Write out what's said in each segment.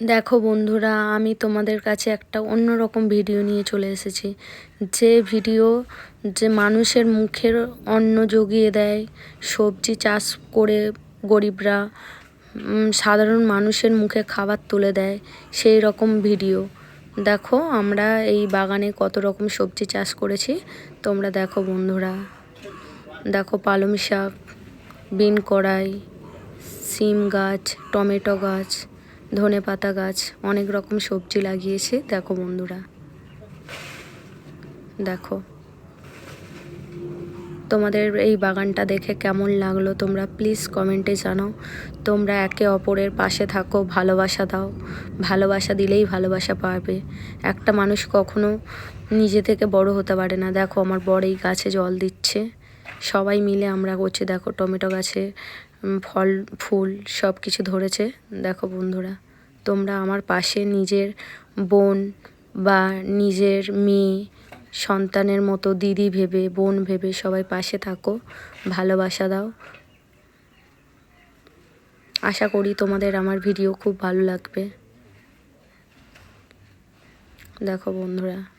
দেখো বন্ধুরা, আমি তোমাদের কাছে একটা অন্যরকম ভিডিও নিয়ে চলে এসেছি। যে ভিডিও যে মানুষের মুখের অন্ন জুগিয়ে দেয়, সবজি চাষ করে গরিবরা সাধারণ মানুষের মুখে খাবার তুলে দেয়, সেই রকম ভিডিও। দেখো, আমরা এই বাগানে কত রকম সবজি চাষ করেছি। তোমরা দেখো বন্ধুরা। দেখো পালং শাক, বিন কড়াই, সিম গাছ, টমেটো গাছ ধনে পাতা গাছ, অনেক রকম সবজি লাগিয়েছে। দেখো বন্ধুরা। দেখো। তোমাদের এই বাগানটা দেখে কেমন লাগল তোমরা প্লিজ কমেন্টে জানাও। তোমরা একে অপরের পাশে থাকো, ভালোবাসা দাও। ভালোবাসা দিলেই ভালোবাসা পাবে। একটা মানুষ কখনো নিজে থেকে বড় হতে পারে না। দেখো আমার বর এই গাছে জল দিচ্ছে। সবাই মিলে আমরা করছি, দেখো টমেটো গাছে ফল, ফুল সব কিছু ধরেছে। দেখো বন্ধুরা, তোমরা আমার পাশে নিজের বোন বা নিজের মেয়ে, সন্তানের মতো দিদি ভেবে, বোন ভেবে সবাই পাশে থাকো, ভালোবাসা দাও। আশা করি তোমাদের আমার ভিডিও খুব ভালো লাগবে। দেখো বন্ধুরা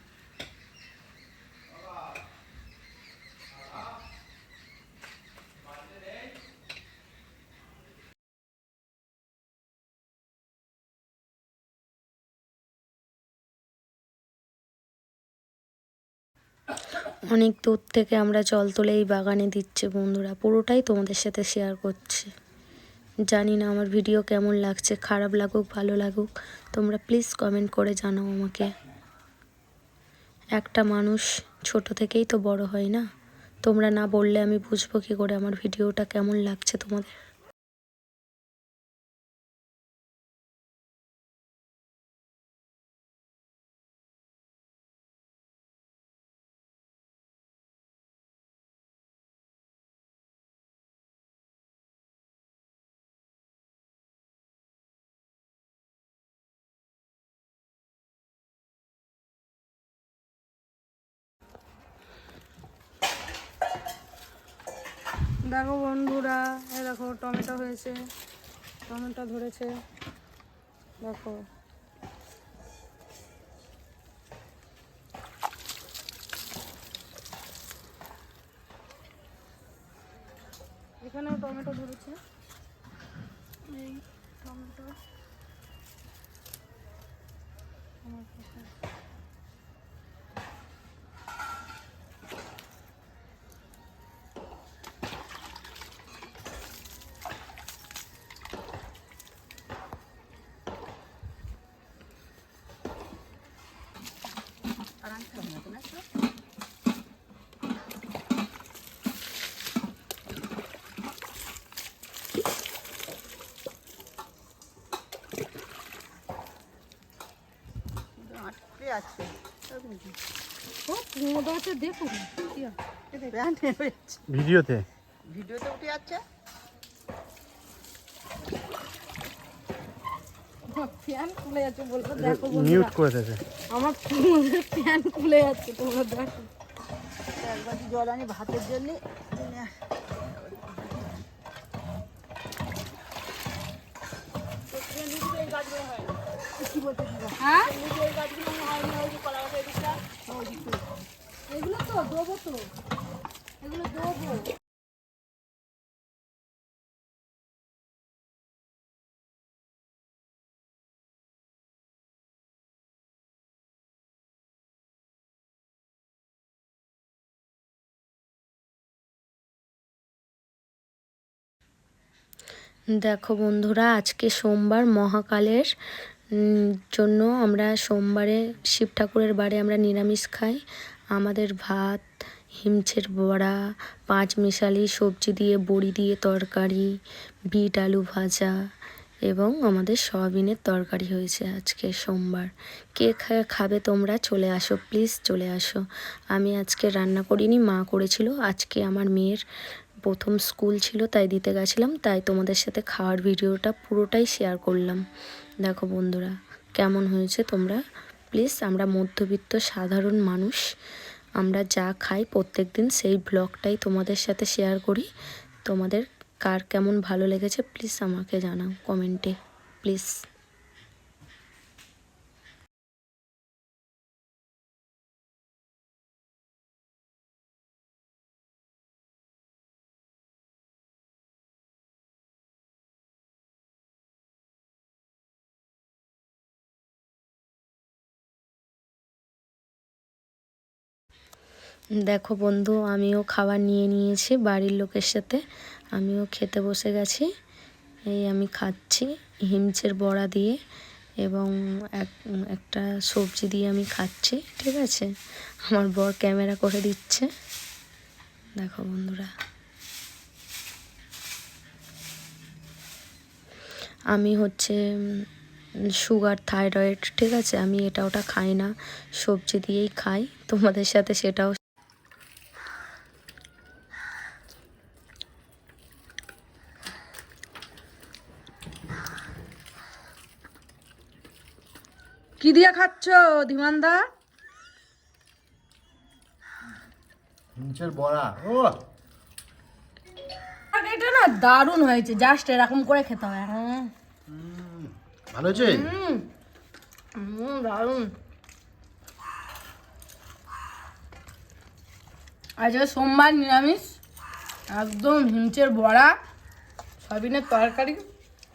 অনেক দূর থেকে আমরা জল তুলে এই বাগানে দিচ্ছে বন্ধুরা। পুরোটাই তোমাদের সাথে শেয়ার করছি। জানি না আমার ভিডিও কেমন লাগছে, খারাপ লাগুক, ভালো লাগুক, তোমরা প্লিজ কমেন্ট করে জানাও আমাকে। একটা মানুষ ছোট থেকেই তো বড় হয় না? তোমরা না বললে আমি বুঝব কী করে আমার ভিডিওটা কেমন লাগছে তোমাদের? দেখো বন্ধুরা, এই দেখো টমেটো হয়েছে, টমেটো ধরেছে, দেখো। এখানেও টমেটো ধরেছে। এই টমেটো। আমার হয়ে যাচ্ছে ভিডিওতে ভিডিওতে উঠে যাচ্ছে। ফ্যান খুলে যাচ্ছে বলব দেখো মিউট বন্ধুরা করে দেবে। আমার কুমড়োর ফ্যান খুলে যাচ্ছে, তোমরা দেখো। একবার জল আনি ভাতের জন্য হ্যাঁ? এগুলো তো, দেবো তো। এগুলো দেবো। দেখো বন্ধুরা, আজকে সোমবার মহাকালের জন্য আমরা সোমবারে শিব ঠাকুরের বাড়ি আমরা নিরামিষ খাই। আমাদের ভাত, হিমছের বড়া, পাঁচ মিশালি সবজি দিয়ে, বড়ি দিয়ে তরকারি, বিট আলু ভাজা এবং আমাদের সয়াবিনের তরকারি হয়েছে আজকে সোমবার। কে খাবে তোমরা? চলে আসো, প্লিজ চলে আসো। আমি আজকে রান্না করিনি, মা করেছিল। আজকে আমার মেয়ের প্রথম স্কুল ছিল, তাই দিতে গেছিলাম। তাই তোমাদের সাথে খাওয়ার ভিডিওটা পুরোটাই শেয়ার করলাম। দেখো বন্ধুরা, কেমন হয়েছে তোমরা? প্লিজ আমরা মধ্যবিত্ত, সাধারণ মানুষ, আমরা যা খাই প্রত্যেক দিন সেই ব্লগটাই তোমাদের সাথে শেয়ার করি। তোমাদের কার কেমন ভালো লেগেছে প্লিজ আমাকে জানাও কমেন্টে প্লিজ দেখো বন্ধু, আমিও খাবার নিয়ে নিয়েছি বাড়ির লোকের সাথে। আমিও খেতে বসে গেছি। এই আমি খাচ্ছি হিমচের বড়া দিয়ে এবং এক, একটা সবজি দিয়ে আমি খাচ্ছি, ঠিক আছে? আমার বর ক্যামেরা করে দিচ্ছে। দেখো বন্ধুরা। আমি হচ্ছে সুগার, থাইরয়েড, ঠিক আছে? আমি এটা ওটা খাই না, সবজি দিয়েই খাই। তোমাদের সাথে সেটাও কি দিয়ে খাচ্ছ ধীমানদা? বড়া। ও! এটা না দারুণ হয়েছে জাস্ট এরকম করে খেতে হয় হ্যাঁ। ভালো হয়েছে? হুম হুম, দারুণ। আজকে সোমবার নিরামিষ একদম হিমচের বড়া সয়াবিনের তরকারি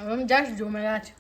এবং জাস্ট জমে গেছে।